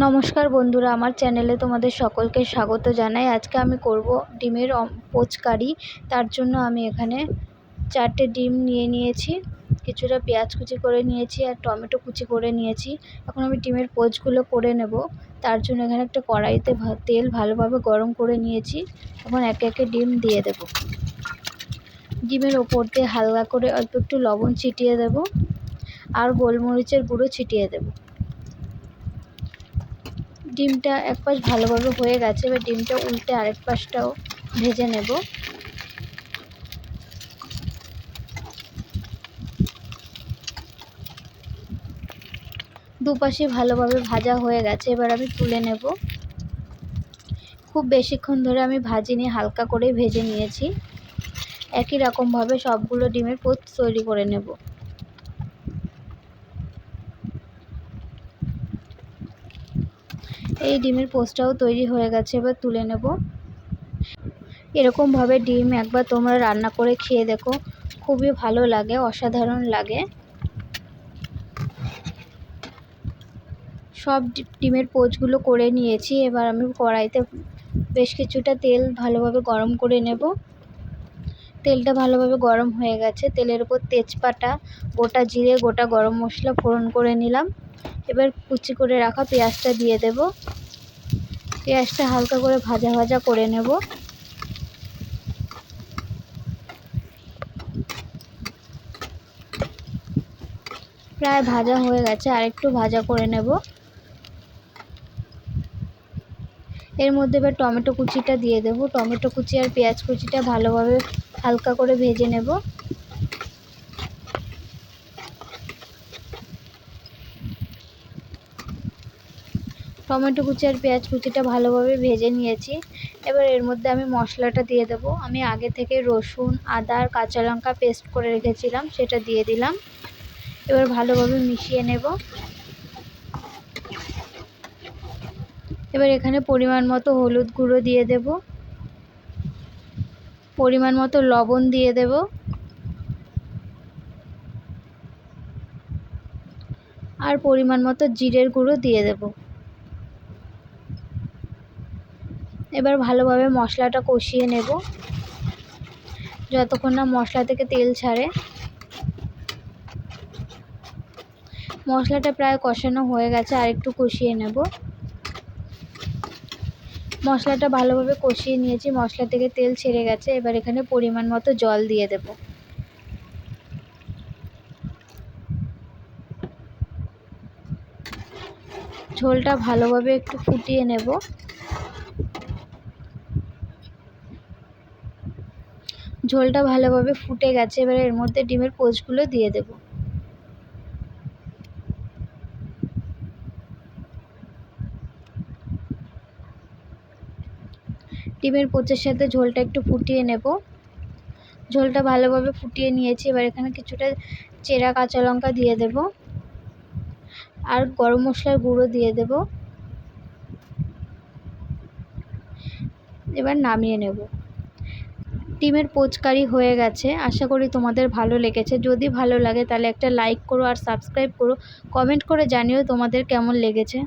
নমস্কার বন্ধুরা, আমার চ্যানেলে তোমাদের সকলকে স্বাগত জানাই। আজকে আমি করব ডিমের পোচ কারি। তার জন্য আমি এখানে চারটে ডিম নিয়ে নিয়েছি। কিছুটা পেঁয়াজ কুচি করে নিয়েছি আর টমেটো কুচি করে নিয়েছি। এখন আমি ডিমের পোচগুলো করে নেব। তার জন্য এখানে একটা কড়াইতে তেল ভালোভাবে গরম করে নিয়েছি। এখন একে একে ডিম দিয়ে দেব। ডিমের ওপর দিয়ে হালকা করে অল্প একটু লবণ ছিটিয়ে দেব। আর গোলমরিচের গুঁড়ো ছিটিয়ে দেবো। ডিমটা এক পাশ ভালোভাবে হয়ে গেছে, এবার ডিমটা উল্টে আরেক পাশটাও ভেজে নেব। দুপাশে ভালোভাবে ভাজা হয়ে গেছে, এবার আমি তুলে নেব। খুব বেশিক্ষণ ধরে আমি ভাজিনি হালকা করে ভেজে নিয়েছি। একই রকমভাবে সবগুলো ডিমের পোচ তৈরি করে নেব। এই ডিমের পোস্টটাও তৈরি হয়ে গেছে, এবার তুলে নেব। এরকমভাবে ডিম একবার তোমরা রান্না করে খেয়ে দেখো, খুবই ভালো লাগে, অসাধারণ লাগে। সব ডিমের পোচগুলো করে নিয়েছি, এবার আমি কড়াইতে বেশ কিছুটা তেল ভালোভাবে গরম করে নেব। তেলটা ভালোভাবে গরম হয়ে গেছে। তেলের উপর তেজপাতা, গোটা জিরে, গোটা গরম মশলা ফোড়ন করে নিলাম। এবার কুচি করে রাখা পেঁয়াজটা দিয়ে দেব। পেঁয়াজটা হালকা করে ভাজা ভাজা করে নেব। প্রায় ভাজা হয়ে গেছে, আর একটু ভাজা করে নেব। এর মধ্যে এবার টমেটো কুচিটা দিয়ে দেব। টমেটো কুচি আর পেঁয়াজ কুচিটা ভালোভাবে হালকা করে ভেজে নেব। টমেটো কুচি আর পেঁয়াজ কুচিটা ভালোভাবে ভেজে নিয়েছি। এবার এর মধ্যে আমি মশলাটা দিয়ে দেবো। আমি আগে থেকে রসুন, আদা আর কাঁচা লঙ্কা পেস্ট করে রেখেছিলাম, সেটা দিয়ে দিলাম। এবার ভালোভাবে মিশিয়ে নেব। এবার এখানে পরিমাণ মতো হলুদ গুঁড়ো দিয়ে দেব। পরিমাণ মতো লবণ দিয়ে দেব। আর পরিমাণ মতো জিরের গুঁড়ো দিয়ে দেবো। এবার ভালোভাবে মশলাটা কষিয়ে নেব। যতক্ষণ না মশলা থেকে তেল ছাড়ে। মশলাটা প্রায় কষানো হয়ে গেছে, আর একটু কষিয়ে নেব। মশলাটা ভালোভাবে কষিয়ে নিয়েছি। মশলা থেকে তেল ছেড়ে গেছে। এবার এখানে পরিমাণ মতো জল দিয়ে দেব। ঝোলটা ভালোভাবে একটু ফুটিয়ে নেব। ঝোলটা ভালোভাবে ফুটে গেছে। এবার এর মধ্যে ডিমের পোচগুলো দিয়ে দেব। ডিমের পোচের সাথে ঝোলটা একটু ফুটিয়ে নেব। ঝোলটা ভালোভাবে ফুটিয়ে নিয়েছি, এবার এখানে কিছুটা চেরা কাঁচা লঙ্কা দিয়ে দেব আর গরম মশলার গুঁড়ো দিয়ে দেব। এবার নামিয়ে নেব। ডিমের পোচকারি হয়ে গেছে, আশা করি তোমাদের ভালো লেগেছে। যদি ভালো লাগে তাহলে একটা লাইক করো আর সাবস্ক্রাইব করো। কমেন্ট করে জানিও তোমাদের কেমন লেগেছে।